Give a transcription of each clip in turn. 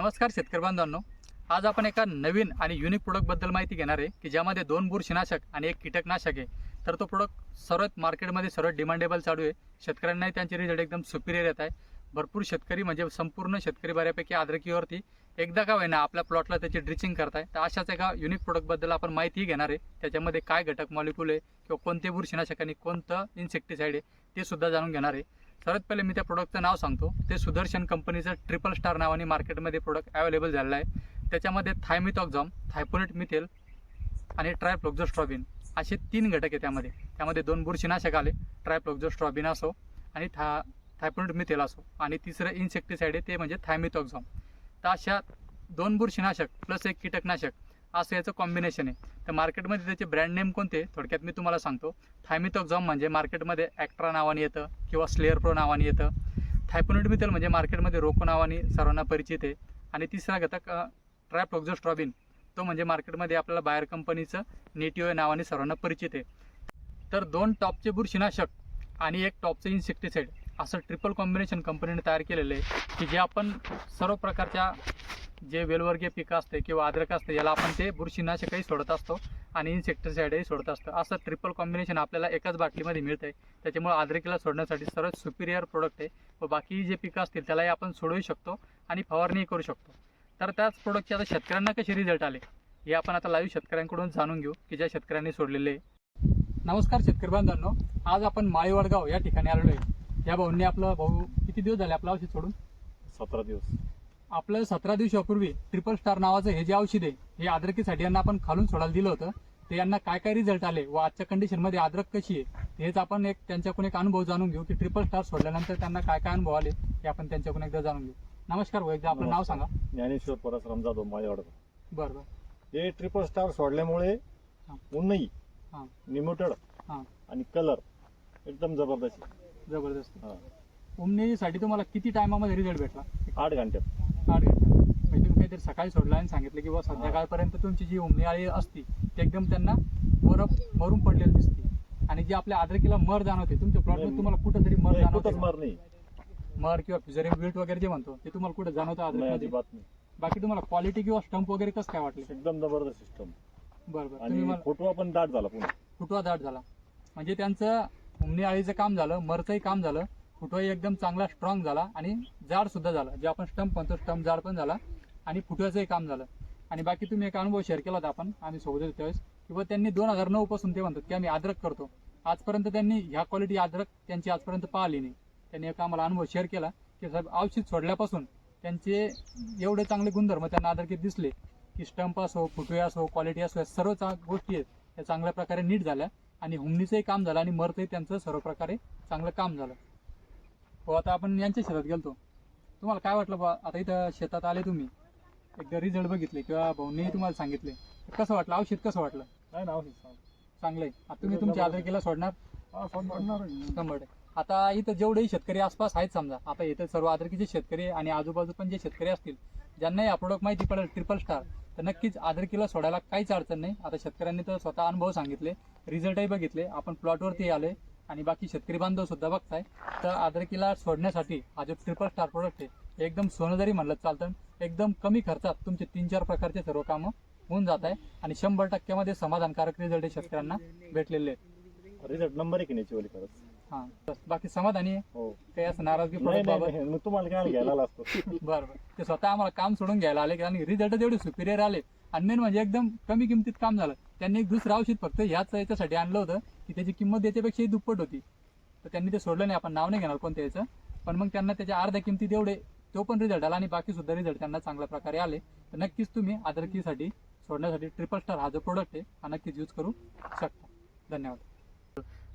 नमस्कार शेतकरी बांधवांनो. आज आपण एका नवीन आणि युनिक प्रोडक्टबद्दल माहिती घेणार आहे की ज्यामध्ये दोन बुरशीनाशक आणि एक कीटकनाशक आहे. तर तो प्रोडक्ट सर्वात मार्केटमध्ये सर्वात डिमांडेबल चालू आहे. शेतकऱ्यांनाही त्यांचे रिझल्ट एकदम सुपिरियर येत आहे. भरपूर शेतकरी म्हणजे संपूर्ण शेतकरी बऱ्यापैकी आद्रकीवरती एकदा का होईना आपल्या प्लॉटला त्याची ड्रिचिंग करताय. तर अशाच एका युनिक प्रोडक्टबद्दल आपण माहिती घेणार आहे. त्याच्यामध्ये काय घटक मॉलिक्युल आहे किंवा कोणते बुरशीनाशक आणि कोणतं इन्सेक्टिसाईड आहे ते सुद्धा जाणून घेणार आहे. सर्वात पहिले मी त्या प्रोडक्टचं नाव सांगतो. ते सुदर्शन कंपनीचं ट्रिपल स्टार नावाने मार्केटमध्ये प्रोडक्ट अवेलेबल झालेलं आहे. त्याच्यामध्ये थायमिथॉक्झॉम थायपोनेट मिथेल आणि ट्रायप्लोक्झोस्ट्रॉबिन असे तीन घटक आहे त्यामध्ये. त्यामध्ये दोन बुरशीनाशक आले ट्रायप्लोक्झोस्ट्रॉबिन असो आणि था थायपोनेट मिथेल असो. आणि तिसरं इन्सेक्टिसाईड आहे ते म्हणजे थायमिथॉक्झॉम तर अशा दोन बुरशीनाशक प्लस एक कीटकनाशक असं याचं कॉम्बिनेशन आहे. तर मार्केटमध्ये त्याचे ब्रँड नेम कोणते? थोडक्यात मी तुम्हाला सांगतो. थायमिथॉक्झॉम म्हणजे मार्केटमध्ये ॲक्ट्रा नावाने येतं किंवा स्लेअर प्रो नावाने येतं. थायपोनेट म्हणजे मार्केटमध्ये रोको नावाने सर्वांना परिचित आहे. आणि तिसरा घटक ट्रॅप्रोक्झोस्ट्रॉबिन तो म्हणजे मार्केटमध्ये आपल्याला बायर कंपनीचं नेटिओ नावाने सर्वांना परिचित आहे. तर दोन टॉपचे बुरशीनाशक आणि एक टॉपचं इन्सेक्टिसाईड असं ट्रिपल कॉम्बिनेशन कंपनीने तयार केलेलं आहे की जे आपण सर्व प्रकारच्या जे वेलवर्गीय पिकं असते किंवा अद्रक असते याला आपण ते बुरशीनाशकही सोडत असतो आणि इन्सेक्टिसाईडही सोडत असतो. असं ट्रिपल कॉम्बिनेशन आपल्याला एकाच बाटलीमध्ये मिळतं आहे त्याच्यामुळे आद्रकीला सोडण्यासाठी सर्वात सुपिरियर प्रोडक्ट आहे. व बाकी जे पिकं असतील त्यालाही आपण सोडवू शकतो आणि फवारणीही करू शकतो. तर त्याच प्रोडक्टचे आता शेतकऱ्यांना कसे रिझल्ट आले? हे आपण आता लाईव्ह शेतकऱ्यांकडून जाणून घेऊ की ज्या शेतकऱ्यांनी सोडलेले आहे. नमस्कार शेतकरी बांधवांनो. आज आपण माळीवडगाव या ठिकाणी आलेलो आहे. या भाऊंनी आपलं भाऊ किती दिवस झाले आपलं औषध सोडून? सतरा दिवस. आपलं सतरा दिवसापूर्वी ट्रिपल स्टार नावाचं हे जे औषध आहे हे अद्रकीसाठी यांना आपण खालून सोडायला दिलं होतं. ते यांना काय काय रिझल्ट आले व आजच्या कंडिशनमध्ये अद्रक कशी आहे हेच आपण एक त्यांच्याकडून एक अनुभव जाणून घेऊ की ट्रिपल स्टार सोडल्यानंतर त्यांना काय काय अनुभव आले हे आपण त्यांच्याकडून एकदा जाणून घेऊ. नमस्कार भाऊ एकदा आपलं नाव सांगा. ज्ञानेश्वर परसराम जाधव माझ्याकडं. बरं बरं. हे ट्रिपल स्टार सोडल्यामुळे. उन्नई हां. निमोटेड हां. आणि कलर एकदम जबरदस्त. आहे. जबरदस्त. हा. उमनीसाठी तुम्हाला किती टायमामध्ये रिझल्ट भेटला? आठ घंट्यात आठ घंटे म्हणजे तुम्ही काहीतरी सकाळी सोडला आणि सांगितलं की बा संध्याकाळपर्यंत तुमची जी उमणी आळी असती ती एकदम त्यांना बरफ मरून पडलेली दिसते. आणि जी आपल्या आद्रकीला मर जाणवते तुमच्या प्लॉटमध्ये तुम्हाला कुठंतरी मर जाणवते? मार नाही. मर किंवा फ्युजरियम विल्ट वगैरे जे म्हणतो ते तुम्हाला कुठं जाणवतं नाही बाकी तुम्हाला क्वालिटी किंवा स्टंप वगैरे कसं काय वाटले? एकदम जबरदस्त सिस्टम बरं बरं. तुम्ही आणि मला फोटो पण दाट झाला पुन्हा. फुटवा दाट झाला. म्हणजे त्यांचं उमणी आळीचं काम झालं मरचंही काम झालं फुटवाही एकदम चांगला स्ट्रॉंग झाला आणि जाड सुद्धा झाला. जे आपण स्टंप म्हणतो स्टंप जाड पण झाला आणि फुटव्याचंही काम झालं. आणि बाकी तुम्ही एक अनुभव शेअर केला होता आपण आम्ही सोबत होतो त्यावेळेस किंवा त्यांनी दोन हजार नऊ पासून ते म्हणतात की आम्ही अद्रक करतो. आजपर्यंत त्यांनी ह्या क्वालिटी अद्रक त्यांची आजपर्यंत पाहिली नाही. त्यांनी एक आम्हाला अनुभव शेअर केला की साहेब औषध सोडल्यापासून त्यांचे एवढे चांगले गुणधर्म त्यांना अद्रकीत दिसले की स्टंप असो फुटवे असो क्वालिटी असो या सर्व गोष्टी आहेत त्या चांगल्या प्रकारे नीट झाल्या आणि हुमणीचंही काम झालं आणि मरतही त्यांचं सर्व प्रकारे चांगलं काम झालं. हो आता आपण यांच्या शेतात गेलतो. तुम्हाला काय वाटलं बा आता इथं शेतात आले तुम्ही. एकदा रिझल्ट बघितले किंवा भाऊनी तुम्हाला सांगितले. कसं वाटलं? औषध कसं वाटलं? नाही ना औषध. चांगलं. आहे. आता तुम्ही तुमच्या आदरकीला सोडणार. शंभर टक्के. आता इथं जेवढेही शेतकरी आसपास आहेत समजा आता इथं सर्व आदरकीचे शेतकरी आणि आजूबाजू पण जे शेतकरी असतील ज्यांनाही हा प्रोडक्ट माहिती पडेल ट्रिपल स्टार तर नक्कीच आदरकीला सोडायला काहीच अडचण नाही. आता शेतकऱ्यांनी तर स्वतः अनुभव सांगितले रिझल्टही बघितले. आपण प्लॉटवरती आले आणि बाकी शेतकरी बांधव सुद्धा बघताय. तर आदरकीला सोडण्यासाठी हा जो ट्रिपल स्टार प्रोडक्ट आहे एकदम सोनं जरी म्हणलं चालतं एकदम कमी खर्चात तुमचे तीन चार प्रकारचे सर्व कामं होऊन जात आहे आणि शंभर टक्क्यामध्ये समाधानकारक रिझल्ट हे शेतकऱ्यांना भेटलेले आहेत. रिझल्ट नंबर एक याची खरंच. हां बाकी समाधानी आहे. हो. काही असं नाराजगी नाही प्रोडक्ट नाही, बाबत नाही मग तुम्हाला काय घ्यायला आला असतो? बरं बरं. ते स्वतः आम्हाला काम सोडून घ्यायला आले आणि रिझल्ट तेवढे सुपिरियर आले आणि मेन म्हणजे एकदम कमी किमतीत काम झालं. त्यांनी एक दुसरं औषध फक्त ह्याच याच्यासाठी आणलं होतं की त्याची किंमत याच्यापेक्षाही दुप्पट होती. तर त्यांनी ते सोडलं नाही आपण नाव नाही घेणार कोणत्या याचं. पण मग त्यांना त्याच्या अर्ध्या किमती एवढे तो पण रिझल्ट आला आणि बाकी सुद्धा रिझल्ट त्यांना चांगल्या प्रकारे आले. तर नक्कीच तुम्ही आदरकीसाठी सोडण्यासाठी ट्रिपल स्टार हा जो प्रोडक्ट आहे हा नक्कीच यूज करू शकता. धन्यवाद.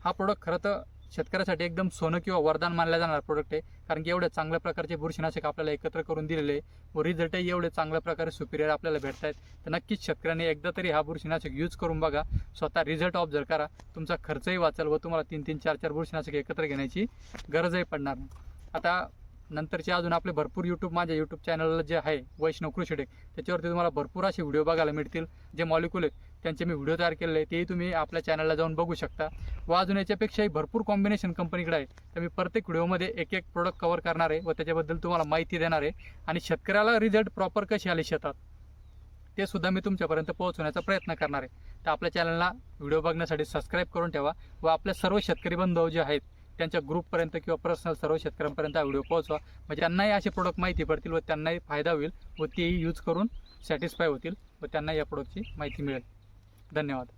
हा प्रोडक्ट खरं तर शेतकऱ्यासाठी एकदम सोनं किंवा वरदान मानल्या जाणारा प्रोडक्ट आहे. कारण की एवढ्या चांगल्या प्रकारचे बुरशीनाशक आपल्याला एकत्र करून दिलेले आहे. व रिझल्टही एवढे चांगल्या प्रकारे सुपिरियर आपल्याला भेटत आहेत तर नक्कीच शेतकऱ्यांनी एकदा तरी हा बुरशीनाशक यूज करून बघा. स्वतः रिझल्ट ऑब्झर्व करा. तुमचा खर्चही वाचेल व तुम्हाला तीन तीन चार चार बुरशीनाशक एकत्र घेण्याची गरजही पडणार नाही. आता नंतरचे अजून आपले भरपूर यूट्यूब माझ्या यूट्यूब चॅनलला जे आहे वैष्णव कृषीडेक त्याच्यावरती तुम्हाला भरपूर असे व्हिडिओ बघायला मिळतील. जे मॉलिक्युल आहेत त्यांचे मी व्हिडिओ तयार केलेले आहे तेही तुम्ही आपल्या चॅनलला जाऊन बघू शकता. व अजून याच्यापेक्षाही भरपूर कॉम्बिनेशन कंपनीकडे आहे तर मी प्रत्येक व्हिडिओमध्ये एक एक प्रोडक्ट कवर करणार आहे व त्याच्याबद्दल तुम्हाला माहिती देणार आहे. आणि शेतकऱ्याला रिझल्ट प्रॉपर कसे आले शेतात ते सुद्धा मी तुमच्यापर्यंत पोहोचवण्याचा प्रयत्न करणार आहे. तर आपल्या चॅनलला व्हिडिओ बघण्यासाठी सबस्क्राईब करून ठेवा व आपल्या सर्व शेतकरी बंधू जे आहेत त्यांच्या ग्रुपपर्यंत किंवा पर्सनल सर्व शेतकऱ्यांपर्यंत हा व्हिडिओ पोहोचवा. म्हणजे त्यांनाही असे प्रोडक्ट माहिती पडतील व त्यांनाही फायदा होईल व तेही यूज करून सॅटिस्फाय होतील व त्यांना या प्रोडक्टची माहिती मिळेल. धन्यवाद.